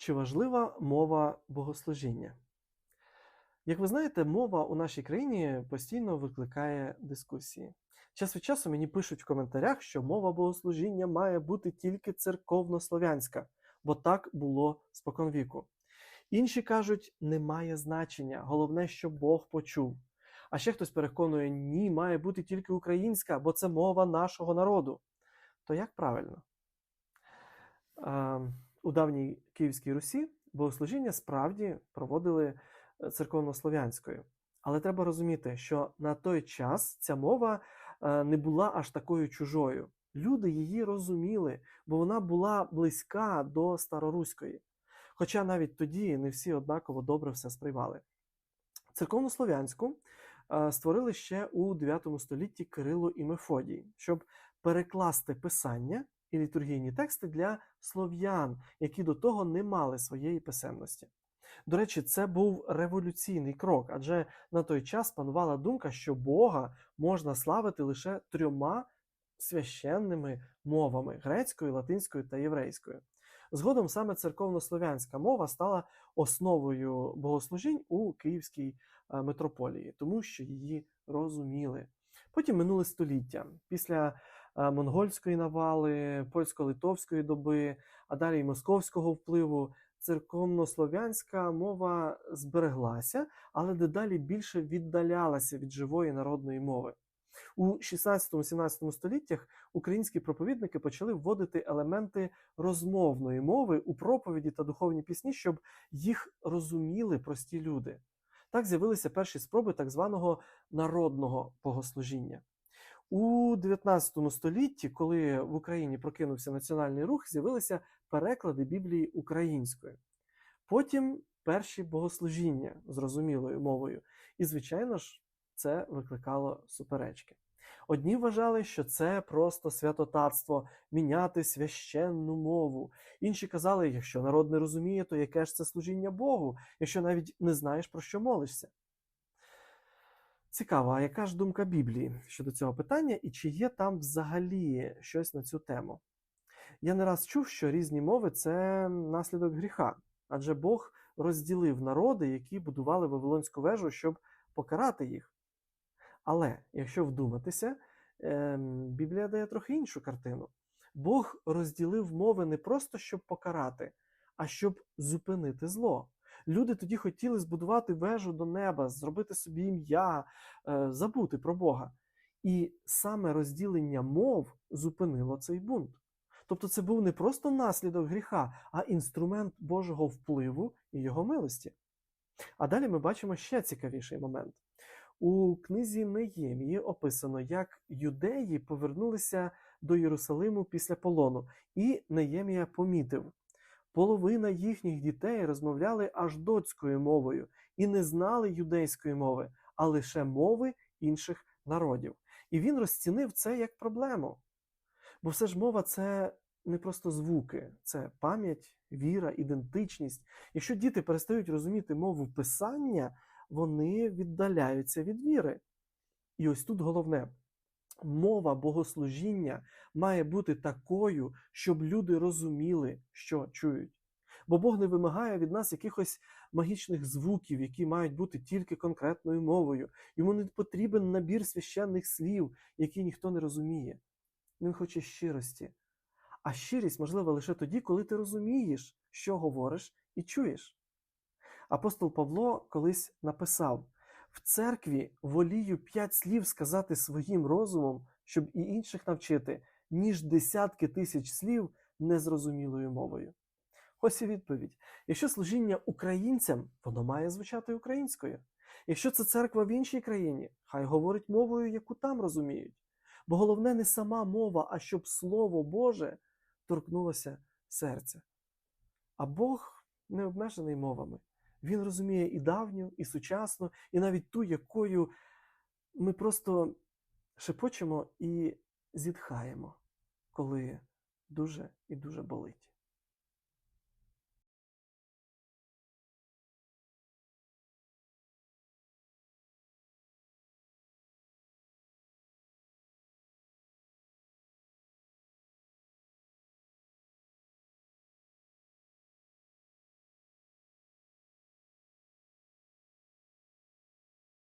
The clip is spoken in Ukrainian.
Чи важлива мова богослужіння? Як ви знаєте, мова у нашій країні постійно викликає дискусії. Час від часу мені пишуть в коментарях, що мова богослужіння має бути тільки церковнослов'янська, бо так було споконвіку. Інші кажуть, немає значення, головне, що Бог почув. А ще хтось переконує, ні, має бути тільки українська, бо це мова нашого народу. То як правильно? У давній Київській Русі богослужіння справді проводили е, церковнослов'янською. Але треба розуміти, що на той час ця мова е, не була аж такою чужою. Люди її розуміли, бо вона була близька до староруської. Хоча навіть тоді не всі однаково добре все сприймали. Церковнослов'янську е, створили ще у 9 столітті Кирило і Мефодій, щоб перекласти писання і літургійні тексти для слов'ян, які до того не мали своєї писемності. До речі, це був революційний крок, адже на той час панувала думка, що Бога можна славити лише трьома священними мовами грецькою, латинською та єврейською. Згодом саме церковнослов'янська мова стала основою богослужінь у Київській е, митрополії, тому що її розуміли. Потім минуле століття. Після монгольської навали, польсько-литовської доби, а далі й московського впливу, церковнослов'янська мова збереглася, але дедалі більше віддалялася від живої народної мови. У 16-17 століттях українські проповідники почали вводити елементи розмовної мови у проповіді та духовні пісні, щоб їх розуміли прості люди. Так з'явилися перші спроби так званого народного богослужіння. У 19 столітті, коли в Україні прокинувся національний рух, з'явилися переклади Біблії українською. Потім перші богослужіння зрозумілою мовою. І, звичайно ж, це викликало суперечки. Одні вважали, що це просто святотатство міняти священну мову. Інші казали, якщо народ не розуміє, то яке ж це служіння Богу, якщо навіть не знаєш, про що молишся. Цікаво, а яка ж думка Біблії щодо цього питання, і чи є там взагалі щось на цю тему? Я не раз чув, що різні мови це наслідок гріха, адже Бог розділив народи, які будували Вавилонську вежу, щоб покарати їх. Але якщо вдуматися, ем, Біблія дає трохи іншу картину. Бог розділив мови не просто щоб покарати, а щоб зупинити зло. Люди тоді хотіли збудувати вежу до неба, зробити собі ім'я, е, забути про Бога. І саме розділення мов зупинило цей бунт. Тобто це був не просто наслідок гріха, а інструмент Божого впливу і його милості. А далі ми бачимо ще цікавіший момент. У книзі Неємії описано, як юдеї повернулися до Єрусалиму після полону, і Неємія помітив, половина їхніх дітей розмовляли аж доцькою мовою і не знали юдейської мови, а лише мови інших народів. І він розцінив це як проблему. Бо все ж мова це не просто звуки, це пам'ять, віра, ідентичність. Якщо діти перестають розуміти мову писання, вони віддаляються від віри. І ось тут головне: мова богослужіння має бути такою, щоб люди розуміли, що чують. Бо Бог не вимагає від нас якихось магічних звуків, які мають бути тільки конкретною мовою. Йому не потрібен набір священних слів, які ніхто не розуміє. Він хоче щирості. А щирість можлива лише тоді, коли ти розумієш, що говориш і чуєш. Апостол Павло колись написав: в церкві волію п'ять слів сказати своїм розумом, щоб і інших навчити, ніж десятки тисяч слів незрозумілою мовою. Ось і відповідь: якщо служіння українцям, воно має звучати українською. Якщо це церква в іншій країні, хай говорить мовою, яку там розуміють. Бо головне не сама мова, а щоб Слово Боже торкнулося серця. А Бог не обмежений мовами. Він розуміє і давню, і сучасну, і навіть ту, якою ми просто шепочемо і зітхаємо, коли дуже і дуже болить.